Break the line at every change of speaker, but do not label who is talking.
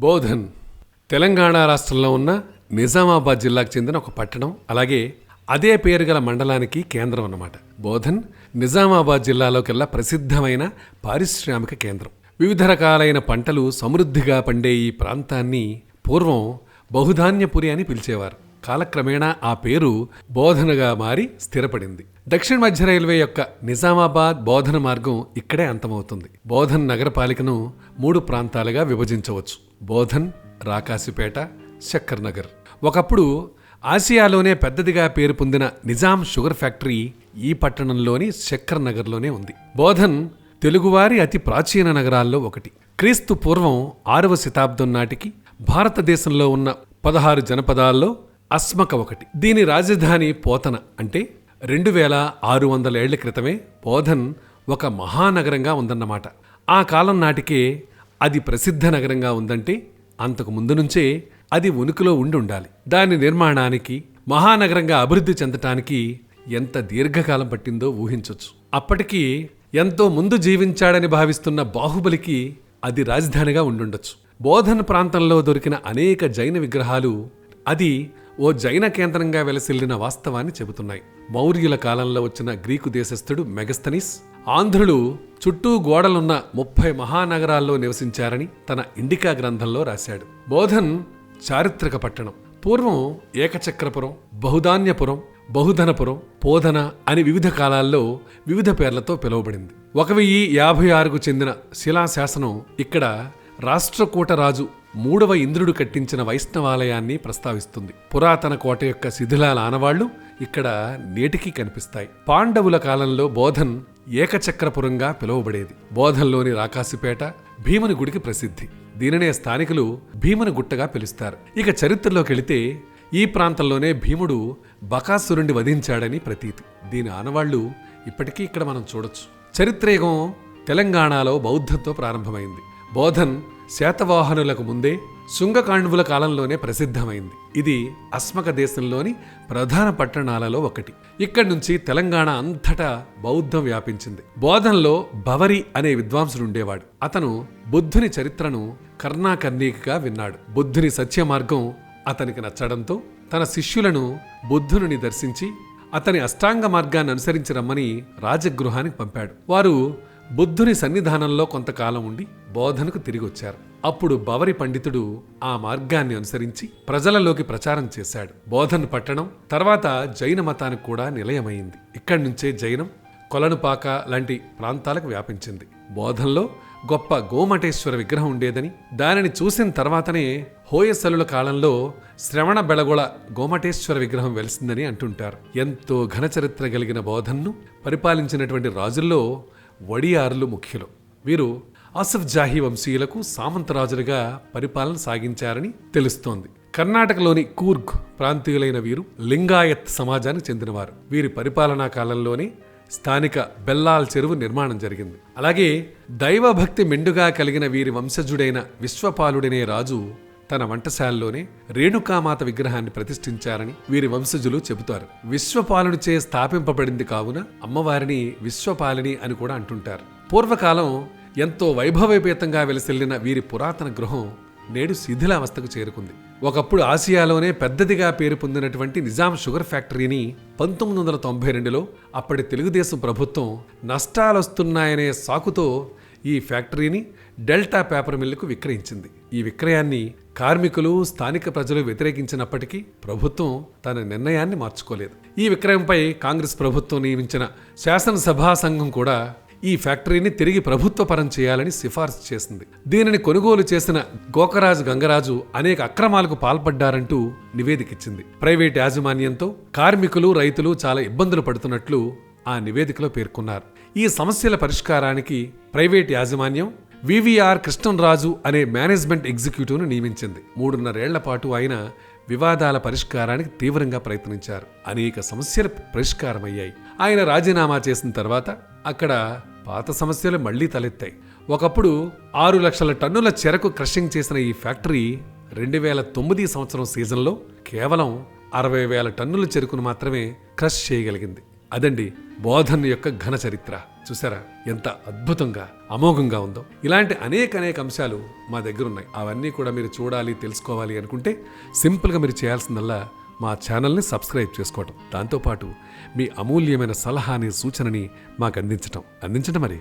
బోధన్. తెలంగాణ రాష్ట్రంలో ఉన్న నిజామాబాద్ జిల్లాకు చెందిన ఒక పట్టణం అలాగే అదే పేరు గల మండలానికి కేంద్రం అన్నమాట. బోధన్ నిజామాబాద్ జిల్లాలోకెల్లా ప్రసిద్ధమైన పారిశ్రామిక కేంద్రం. వివిధ రకాలైన పంటలు సమృద్ధిగా పండే ఈ ప్రాంతాన్ని పూర్వం బహుధాన్యపురి అని పిలిచేవారు. కాలక్రమేణా ఆ పేరు బోధనగా మారి స్థిరపడింది. దక్షిణ మధ్య రైల్వే యొక్క నిజామాబాద్ బోధన మార్గం ఇక్కడే అంతమవుతుంది. బోధన్ నగరపాలికను మూడు ప్రాంతాలుగా విభజించవచ్చు. బోధన్ రాకాసిపేట శక్కర్ నగర్ ఒకప్పుడు ఆసియాలోనే పెద్దదిగా పేరు పొందిన నిజాం షుగర్ ఫ్యాక్టరీ ఈ పట్టణంలోని శక్కర్ నగర్లోనే ఉంది. బోధన్ తెలుగువారి అతి ప్రాచీన నగరాల్లో ఒకటి. క్రీస్తు పూర్వం ఆరవ శతాబ్దం నాటికి భారతదేశంలో ఉన్న పదహారు జనపదాల్లో అస్మక ఒకటి. దీని రాజధాని పోతన అంటే రెండు వేల ఆరు వందల ఏళ్ళ క్రితమే బోధన్ ఒక మహానగరంగా ఉందన్నమాట. ఆ కాలం నాటికే అది ప్రసిద్ధ నగరంగా ఉందంటే అంతకు ముందు నుంచే అది ఉనికిలో ఉండి ఉండాలి. దాని నిర్మాణానికి మహానగరంగా అభివృద్ధి చెందటానికి ఎంత దీర్ఘకాలం పట్టిందో ఊహించవచ్చు అప్పటికి ఎంతో ముందు జీవించాడని భావిస్తున్న బాహుబలికి అది రాజధానిగా ఉండుండొచ్చు. బోధన్ ప్రాంతంలో దొరికిన అనేక జైన విగ్రహాలు అది ఓ జైన కేంద్రంగా వెలసిల్లిన వాస్తవాన్ని చెబుతున్నాయి. మౌర్యుల కాలంలో వచ్చిన గ్రీకు దేశస్థుడు మెగస్తనీస్ ఆంధ్రులు చుట్టూ గోడలున్న ముప్పై మహానగరాల్లో నివసించారని తన ఇండికా గ్రంథంలో రాశాడు. బోధన్ చారిత్రక పట్టణం. పూర్వం ఏకచక్రపురం బహుధాన్యపురం బహుధనపురం పోధన అని వివిధ కాలాల్లో వివిధ పేర్లతో పిలువబడింది. ఒక వెయ్యి యాభై ఆరుకు చెందిన శిలాశాసనం ఇక్కడ రాష్ట్రకూటరాజు మూడవ ఇంద్రుడు కట్టించిన వైష్ణవాలయాన్ని ప్రస్తావిస్తుంది. పురాతన కోట యొక్క శిథిలాల ఆనవాళ్ళు ఇక్కడ నేటికి కనిపిస్తాయి. పాండవుల కాలంలో బోధన్ ఏకచక్రపురంగా పిలువబడేది. బోధన్లోని రాకాసిపేట భీమని గుడికి ప్రసిద్ధి. దీనినే స్థానికులు భీమని గుట్టగా పిలుస్తారు. ఇక చరిత్రలోకి వెళితే ఈ ప్రాంతంలోనే భీముడు బకాసురుణ్ణి వధించాడని ప్రతీతి. దీని ఆనవాళ్ళు ఇప్పటికీ ఇక్కడ మనం చూడొచ్చు. చరిత్రయుగం తెలంగాణలో బౌద్ధంతో ప్రారంభమైంది. బోధన్ శాతవాహనులకు ముందే శుంగకాండవుల కాలంలోనే ప్రసిద్ధమైంది. ఇది అస్మక దేశంలోని ప్రధాన పట్టణాలలో ఒకటి. ఇక్కడి నుంచి తెలంగాణ అంతటా బౌద్ధం వ్యాపించింది. బోధన్లో భవరి అనే విద్వాంసుడు ఉండేవాడు. అతను బుద్ధుని చరిత్రను కర్ణాకర్ణీకగా విన్నాడు. బుద్ధుని సత్య మార్గం అతనికి నచ్చడంతో తన శిష్యులను బుద్ధుని దర్శించి అతని అష్టాంగ మార్గాన్ని అనుసరించి రమ్మని రాజగృహానికి పంపాడు. వారు బుద్ధుని సన్నిధానంలో కొంతకాలం ఉండి బోధనకు తిరిగి వచ్చారు అప్పుడు బవరి పండితుడు ఆ మార్గాన్ని అనుసరించి ప్రజలలోకి ప్రచారం చేశాడు. బోధన్ పట్టణం తర్వాత జైన మతానికి కూడా నిలయమైంది. ఇక్కడి నుంచే జైనం కొలనుపాక లాంటి ప్రాంతాలకు వ్యాపించింది. బోధంలో గొప్ప గోమటేశ్వర విగ్రహం ఉండేదని దానిని చూసిన తర్వాతనే హోయసలుల కాలంలో శ్రవణ బెళగొళ గోమటేశ్వర విగ్రహం వెలిసిందని అంటుంటారు. ఎంతో ఘన చరిత్ర కలిగిన బోధన్ను పరిపాలించినటువంటి రాజుల్లో వడియార్లు ముఖ్యులు. వీరు ఆసఫ్ జాహీ వంశీయులకు సామంతరాజులుగా పరిపాలన సాగించారని తెలుస్తోంది. కర్ణాటకలోని కూర్గ్ ప్రాంతీయులైన వీరు లింగాయత్ సమాజానికి చెందినవారు. వీరి పరిపాలనా కాలంలోనే స్థానిక బెల్లాల్ చెరువు నిర్మాణం జరిగింది. అలాగే దైవభక్తి మెండుగా కలిగిన వీరి వంశజుడైన విశ్వపాలుడనే రాజు తన వంటశాలలోనే రేణుకామాత విగ్రహాన్ని ప్రతిష్ఠించారని వీరి వంశజులు చెబుతారు. విశ్వపాలునిచే స్థాపింపబడింది కావున అమ్మవారిని విశ్వపాలిని అని కూడా అంటుంటారు. పూర్వకాలం ఎంతో వైభవపేతంగా వెలసిల్లిన వీరి పురాతన గృహం నేడు శిథిలావస్థకు చేరుకుంది. ఒకప్పుడు ఆసియాలోనే పెద్దదిగా పేరు పొందినటువంటి నిజాం షుగర్ ఫ్యాక్టరీని పంతొమ్మిది వందల తొంభై రెండులో అప్పటి తెలుగుదేశం ప్రభుత్వం నష్టాలొస్తున్నాయనే సాకుతో ఈ ఫ్యాక్టరీని డెల్టా పేపర్ మిల్లుకు విక్రయించింది. ఈ విక్రయాన్ని కార్మికులు స్థానిక ప్రజలు వ్యతిరేకించినప్పటికీ ప్రభుత్వం తన నిర్ణయాన్ని మార్చుకోలేదు. ఈ విక్రయంపై కాంగ్రెస్ ప్రభుత్వం నియమించిన శాసనసభా సంఘం కూడా ఈ ఫ్యాక్టరీని తిరిగి ప్రభుత్వ పరం చేయాలని సిఫార్సు చేసింది. దీనిని కొనుగోలు చేసిన గోకరాజు గంగరాజు అనేక అక్రమాలకు పాల్పడ్డారంటూ నివేదికిచ్చింది ప్రైవేట్ యాజమాన్యంతో కార్మికులు రైతులు చాలా ఇబ్బందులు పడుతున్నట్లు ఆ నివేదికలో పేర్కొన్నారు. ఈ సమస్యల పరిష్కారానికి ప్రైవేట్ యాజమాన్యం వివిఆర్ కృష్ణంరాజు అనే మేనేజ్మెంట్ ఎగ్జిక్యూటివ్ను నియమించింది. మూడున్నరేళ్ళ పాటు ఆయన వివాదాల పరిష్కారానికి తీవ్రంగా ప్రయత్నించారు. అనేక సమస్యలు పరిష్కారమయ్యాయి. ఆయన రాజీనామా చేసిన తర్వాత అక్కడ పాత సమస్యలు మళ్ళీ తలెత్తాయి. ఒకప్పుడు ఆరు లక్షల టన్నుల చెరకు క్రషింగ్ చేసిన ఈ ఫ్యాక్టరీ రెండు వేల తొమ్మిది సంవత్సరం సీజన్లో కేవలం అరవై వేల టన్నుల చెరుకును మాత్రమే క్రష్ చేయగలిగింది. అదండి బోధన్ యొక్క ఘన చరిత్ర. చూసారా? ఎంత అద్భుతంగా అమోఘంగా ఉందో. ఇలాంటి అనేక అనేక అంశాలు మా దగ్గర ఉన్నాయి. అవన్నీ కూడా మీరు చూడాలి తెలుసుకోవాలి అనుకుంటే సింపుల్గా మీరు చేయాల్సిందల్లా మా ఛానల్ని సబ్స్క్రైబ్ చేసుకోవటం. దాంతోపాటు మీ అమూల్యమైన సలహాని సూచనని మాకు అందించటం. అందించటం మరి?